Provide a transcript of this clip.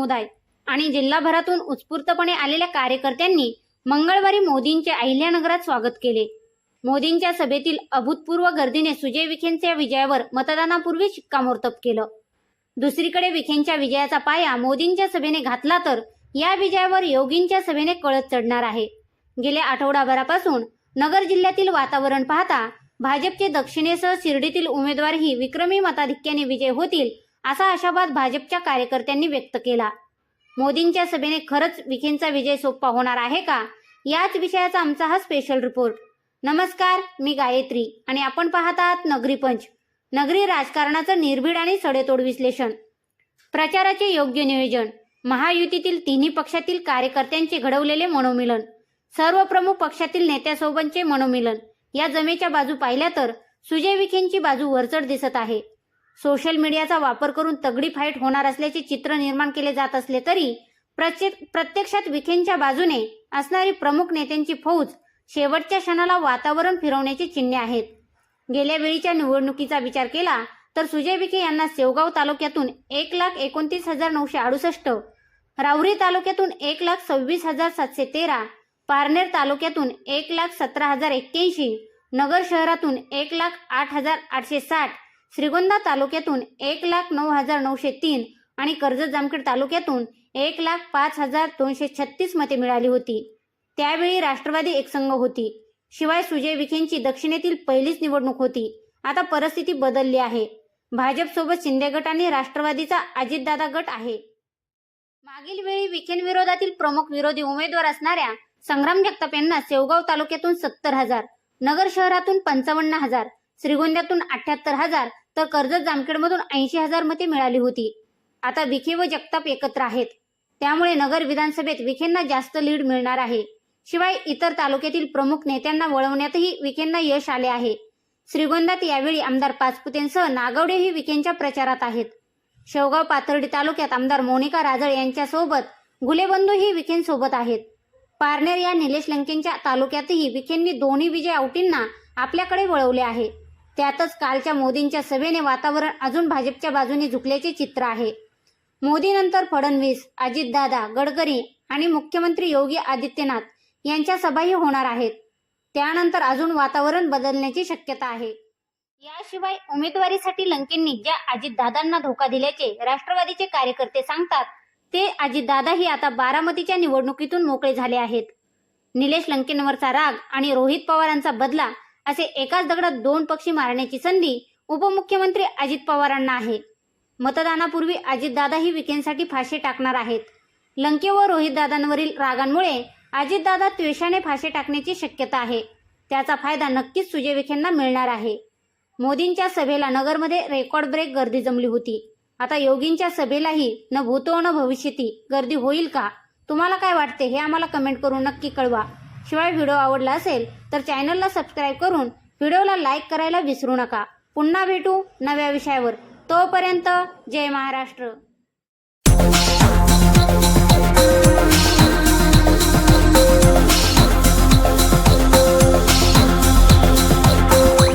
समुदाय आणि जिल्हाभरातून उत्स्फूर्तपणे आलेल्या कार्यकर्त्यांनी मंगळवारी मोदींचे अहिल्यानगरात स्वागत केले. मोदींच्या सभेतील अभूतपूर्व गर्दीने सुजय विखेंच्या विजयावर मतदानापूर्वी शिक्कामोर्तब केलं. दुसरीकडे विखेंच्या विजयाचा पाया मोदींच्या सभेने घातला तर या विजयावर योगींच्या सभेने कळत चढणार आहे. गेल्या आठवडाभरापासून नगर जिल्ह्यातील वातावरण पाहता भाजपचे दक्षिणेसह शिर्डीतील उमेदवारही विक्रमी मताधिक्याने विजय होतील असा आशावाद भाजपच्या कार्यकर्त्यांनी व्यक्त केला. मोदींच्या सभेने खरंच विखेंचा विजय सोपा होणार आहे का? याच विषयाचा आमचा हा स्पेशल रिपोर्ट नमस्कार मी गायत्री आणि आपण पाहत आहात नगरी पंच. नगरी राजकारणाचं निर्भीड आणि सडेतोड विश्लेषण. प्रचाराचे योग्य नियोजन. महायुतीतील तिन्ही पक्षातील कार्यकर्त्यांचे घडवलेले मनोमिलन. सर्व प्रमुख पक्षातील नेत्यासोबतचे मनोमिलन. या जमेच्या बाजू पाहिल्या तर सुजय विखेंची बाजू वरचढ दिसत आहे. सोशल मीडियाचा वापर करून तगडी फाईट होणार असल्याचे चित्र निर्माण केले जात असले तरी प्रत्यक्षात विखेंच्या बाजूने असणारी प्रमुख नेत्यांची फौज शेवटच्या क्षणाला वातावरण फिरवण्याची चिन्हे आहेत. गेल्या वेळीच्या निवडणुकीचा विचार केला तर सुजय विखे यांना सेवगाव तालुक्यातून एक लाख एकोणतीस हजार नऊशे अडुसष्ट राऊरी तालुक्यातून एक लाख सव्वीस हजार सातशे तेरा पारनेर तालुक्यातून एक लाख सतरा हजार एक्क्याऐंशी नगर शहरातून एक लाख आठ हजार आठशे साठ श्रीगोंदा तालुक्यातून एक लाख नऊ हजार नऊशे तीन आणि कर्जत जामखेड तालुक्यातून एक लाख पाच हजार दोनशे छत्तीस मते मिळाली होती. त्यावेळी राष्ट्रवादी एकसंघ होती. शिवाय सुजय विखेंची दक्षिणेतील पहिलीच निवडणूक होती. आता परिस्थिती बदलली आहे. भाजपसोबत शिंदे गट आणि राष्ट्रवादीचा अजितदादा गट आहे. मागील वेळी विखेंविरोधातील प्रमुख विरोधी उमेदवार असणाऱ्या संग्राम जगताप यांना सेवगाव तालुक्यातून सत्तर हजार नगर शहरातून पंचावन्न हजार श्रीगोंद्यातून अठ्याहत्तर हजार तर कर्जत जामखेडमधून ऐंशी हजार मते मिळाली होती. आता विखे व जगताप एकत्र आहेत. त्यामुळे नगर विधानसभेत विखेंना जास्त लीड मिळणार आहे. शिवाय इतर तालुक्यातील प्रमुख नेत्यांना वळवण्यातही विखेंना यश आले आहे. श्रीगोंदात यावेळी आमदार पाचपुतेंसह नागवडे ही विखेंच्या प्रचारात आहेत. शेवगाव पाथर्डी तालुक्यात आमदार मोनिका राजळ यांच्यासोबत गुलेबंधू ही विखेंसोबत आहेत. पारनेर या निलेश लंकेंच्या तालुक्यातही विखेंनी दोन्ही विजय औटींना आपल्याकडे वळवले आहे. त्यातच कालच्या मोदींच्या सभेने वातावरण अजून भाजपच्या बाजूने झुकल्याचे चित्र आहे. मोदीनंतर फडणवीस अजितदादा गडकरी आणि मुख्यमंत्री योगी आदित्यनाथ यांच्या सभाही होणार आहेत. त्यानंतर अजून वातावरण बदलण्याची शक्यता आहे. याशिवाय उमेदवारीसाठी लंकेंनी ज्या अजितदादांना धोका दिल्याचे राष्ट्रवादीचे कार्यकर्ते सांगतात ते अजितदादाही आता बारामतीच्या निवडणुकीतून मोकळे झाले आहेत. निलेश लंकेंवरचा राग आणि रोहित पवारांचा बदला असे एकाच दगडात दोन पक्षी मारण्याची संधी उपमुख्यमंत्री अजित पवारांना आहे. मतदानापूर्वी अजितदादाही विकेंसाठी फाशी टाकणार आहेत. लंके व रोहितदादांवरील रागांमुळे अजितदादा त्वेषाने फाशी टाकण्याची शक्यता आहे. त्याचा फायदा नक्कीच सुजय विखेंना मिळणार आहे. मोदींच्या सभेला नगरमध्ये रेकॉर्ड ब्रेक गर्दी जमली होती. आता योगींच्या सभेलाही न भूतो न भविष्यती गर्दी होईल का? तुम्हाला काय वाटते हे आम्हाला कमेंट करून नक्की कळवा. शिवाय व्हिडिओ आवडला असेल तर चॅनलला सबस्क्राईब करून व्हिडिओला लाईक करायला विसरू नका. पुन्हा भेटू नव्या विषयावर. तोपर्यंत जय महाराष्ट्र.